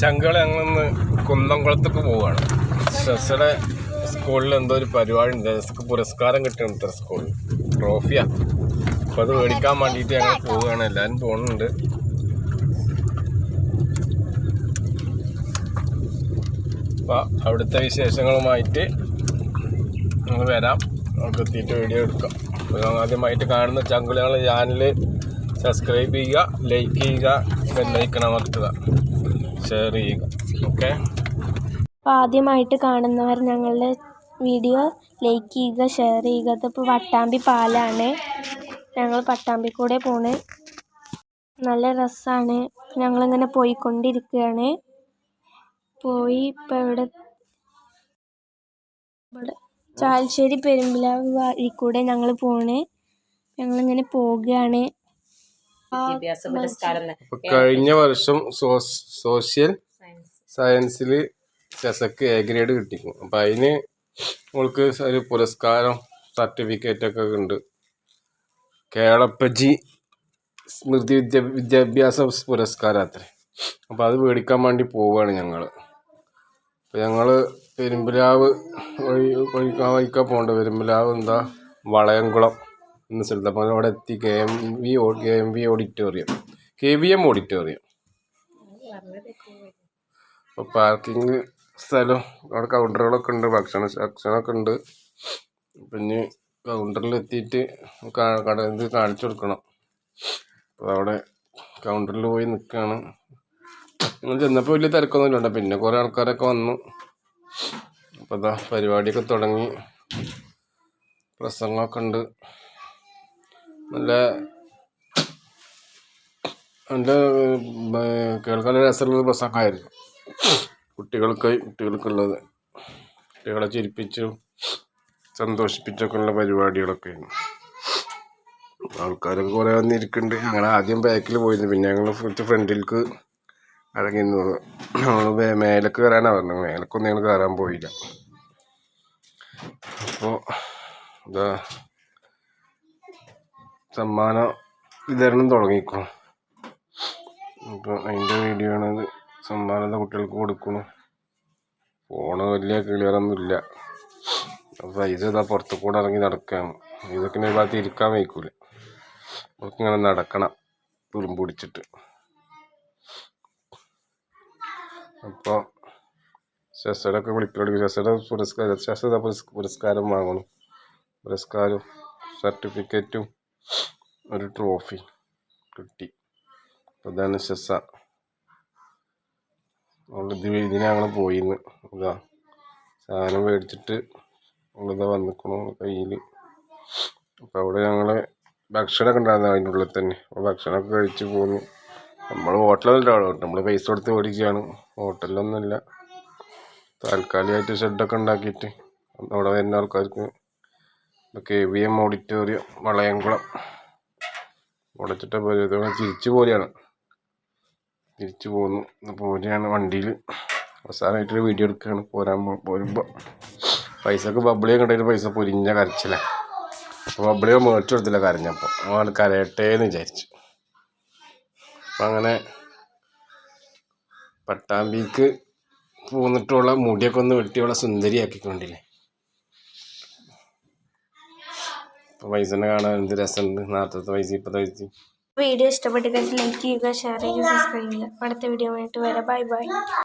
ചങ്കളെ ഞങ്ങളൊന്ന് കുന്നംകുളത്തേക്ക് പോവുകയാണ് ഷെസയുടെ സ്കൂളിൽ എന്തോ ഒരു പരിപാടി ഉണ്ട്. പുരസ്കാരം കിട്ടുന്നുണ്ട് ഇത്ര സ്കൂളിൽ. ട്രോഫിയാ. അപ്പോൾ അത് മേടിക്കാൻ വേണ്ടിയിട്ട് ഞങ്ങൾ പോവുകയാണ് എല്ലാവരും പോകുന്നുണ്ട് അപ്പോൾ അവിടുത്തെ വിശേഷങ്ങളുമായിട്ട് ഞങ്ങൾ വരാം. നമുക്ക് എത്തിയിട്ട് വീഡിയോ എടുക്കാം. അപ്പോൾ ആദ്യമായിട്ട് കാണുന്ന ചങ്കുലങ്ങളെ ചാനൽ സബ്സ്ക്രൈബ് ചെയ്യുക ലൈക്ക് ചെയ്യുക ബെല്ലൈക്കൺ അമർത്തുക. ഷെയർ ചെയ്യുക. ഓക്കെ അപ്പോൾ ആദ്യമായിട്ട് കാണുന്നവർ ഞങ്ങളുടെ വീഡിയോ ലൈക്ക് ചെയ്യുക ഷെയർ ചെയ്യുക. ഇതിപ്പോൾ പട്ടാമ്പി പാലാണ്. ഞങ്ങൾ പട്ടാമ്പി കൂടെ പോണ്. നല്ല രസമാണ് ഞങ്ങളിങ്ങനെ പോയിക്കൊണ്ടിരിക്കുകയാണ് പോയി ഇപ്പം ഇവിടെ ഇവിടെ ചാലശ്ശേരി പെരുമ്പിലാവ് വഴി കൂടെ ഞങ്ങൾ പോണ്. ഞങ്ങളിങ്ങനെ പോവുകയാണ് വിദ്യാഭ്യാസ പുരസ്കാരം കഴിഞ്ഞ വർഷം സോഷ്യൽ സയൻസിൽ ചെസക്ക് എ ഗ്രേഡ് കിട്ടിക്കും അപ്പം അതിന് നമ്മൾക്ക് ഒരു പുരസ്കാരം സർട്ടിഫിക്കറ്റ് ഒക്കെ ഉണ്ട്. കേളപ്പജി സ്മൃതി വിദ്യ വിദ്യാഭ്യാസ പുരസ്കാരം അത്രേ. അപ്പോൾ അത് മേടിക്കാൻ വേണ്ടി പോവുകയാണ് ഞങ്ങൾ അപ്പോൾ ഞങ്ങൾ പെരുമ്പിലാവ് വഴി വഴിക്കാൻ വഴിക്കാൻ പോകേണ്ട. പെരുമ്പിലാവ് എന്താ? വളയംകുളം. എന്ന സ്ഥലത്ത് അപ്പോൾ അവിടെ എത്തി K M V K M V auditorium. K V M auditorium. അപ്പോൾ പാർക്കിംഗ് സ്ഥലം അവിടെ കൗണ്ടറുകളൊക്കെ ഉണ്ട് ഭക്ഷണ ഭക്ഷണമൊക്കെ ഉണ്ട്. പിന്നെ കൗണ്ടറിൽ എത്തിയിട്ട് കട ഇത് കാണിച്ചു കൊടുക്കണം. അപ്പോൾ അവിടെ കൗണ്ടറിൽ പോയി നിൽക്കുകയാണ് നിങ്ങൾ ചെന്നപ്പോൾ വലിയ തിരക്കൊന്നുമില്ല കേട്ടോ. പിന്നെ കുറേ ആൾക്കാരൊക്കെ വന്നു. അപ്പോൾ അതാ പരിപാടിയൊക്കെ തുടങ്ങി. പ്രസംഗമൊക്കെ ഉണ്ട്. നല്ല നല്ല കേൾക്കാൻ രസമുള്ള പ്രസംഗമായിരുന്നു. കുട്ടികൾക്ക് കുട്ടികൾക്കുള്ളത്. കുട്ടികളെ ചിരിപ്പിച്ചും സന്തോഷിപ്പിച്ചൊക്കെ ഉള്ള പരിപാടികളൊക്കെ ആൾക്കാരൊക്കെ കുറേ വന്നിരിക്കുന്നുണ്ട് ഞങ്ങൾ ആദ്യം ബാക്കിൽ പോയിരുന്നു. പിന്നെ ഞങ്ങൾ കുറച്ച് ഫ്രണ്ടിലേക്ക് ഇറങ്ങി നിന്നു മേലേക്ക് കയറാനാണ് പറഞ്ഞത്. മേലക്കൊന്നും ഞങ്ങൾ കയറാൻ പോയില്ല. അപ്പോൾ ഇതാ സമ്മാന വിതരണം തുടങ്ങിക്കണം അപ്പോൾ അതിന്റെ വീഡിയോ ആണത് സമ്മാനം കുട്ടികൾക്ക് കൊടുക്കണു ഫോണ് വലിയ ക്ലിയറൊന്നുമില്ല അപ്പോൾ പൈസ ഇതാ പുറത്തു കൂടെ ഇറങ്ങി നടക്കുകയാണ് ഇതൊക്കെ ഒരു ഭാഗത്ത് ഇരിക്കാൻ വയ്ക്കൂല. അവർക്ക് ഇങ്ങനെ നടക്കണം. തുരുമ്പ് പിടിച്ചിട്ട്. അപ്പോൾ ശശടൊക്കെ വിളിക്കണമെങ്കിൽ ശശയുടെ പുരസ്കാരം ശശത പുരസ്കാരം വാങ്ങണം. പുരസ്കാരവും സർട്ടിഫിക്കറ്റും ഒരു ട്രോഫി കിട്ടി. ഇതാണ് ശസ ഇത് ഇതിന് ഞങ്ങൾ പോയിന്ന്. ഇതാ സാധനം മേടിച്ചിട്ട് ഉള്ളതാ വന്നിക്കണു കയ്യിൽ അപ്പോൾ അവിടെ ഞങ്ങൾ ഭക്ഷണമൊക്കെ ഉണ്ടായിരുന്നു അതിന്റെ ഉള്ളിൽ തന്നെ. അപ്പോൾ ഭക്ഷണമൊക്കെ കഴിച്ച് പോന്നു. നമ്മൾ ഹോട്ടലൊന്നും അവിടെ നമ്മൾ പൈസ കൊടുത്ത് മേടിക്കുകയാണ് ഹോട്ടലിലൊന്നുമില്ല താൽക്കാലികമായിട്ട് ഷെഡൊക്കെ ഉണ്ടാക്കിയിട്ട്. അവിടെ വരുന്ന ആൾക്കാർക്ക് K V M auditorium Valayamkulam. ഉടച്ചിട്ട പോലെ തിരിച്ചു പോലെയാണ് തിരിച്ചു പോന്നു പോലെയാണ് വണ്ടിയിൽ അവസാനമായിട്ടൊരു വീഡിയോ എടുക്കുകയാണ്. പോരാൻ പോരുമ്പോൾ പോരുമ്പോൾ പൈസക്ക് ബബിളി കണ്ടതിന് പൈസ പൊരിഞ്ഞ കരച്ചില്ല അപ്പോൾ ബബിളിയോ മേടിച്ചു കൊടുത്തില്ല കരഞ്ഞപ്പോൾ അവൾ കരയട്ടെ എന്ന് വിചാരിച്ചു. അപ്പം അങ്ങനെ പട്ടാമ്പിക്ക് പോന്നിട്ടുള്ള മുടിയൊക്കെ ഒന്ന് വെട്ടിയുള്ള സുന്ദരിയാക്കിക്കൊണ്ടില്ലേ. അപ്പോൾ പൈസനെ കാണാൻ എന്ത് രസമുണ്ട്? നേരത്തെ പൈസ ഇപ്പോഴത്തെ പൈസ. വീഡിയോ ഇഷ്ടപ്പെട്ട് ലൈക്ക് ചെയ്യുക ഷെയർ ചെയ്യുക സബ്സ്ക്രൈബ് ചെയ്യുക. അടുത്ത വീഡിയോ ആയിട്ട് വരാം. Bye bye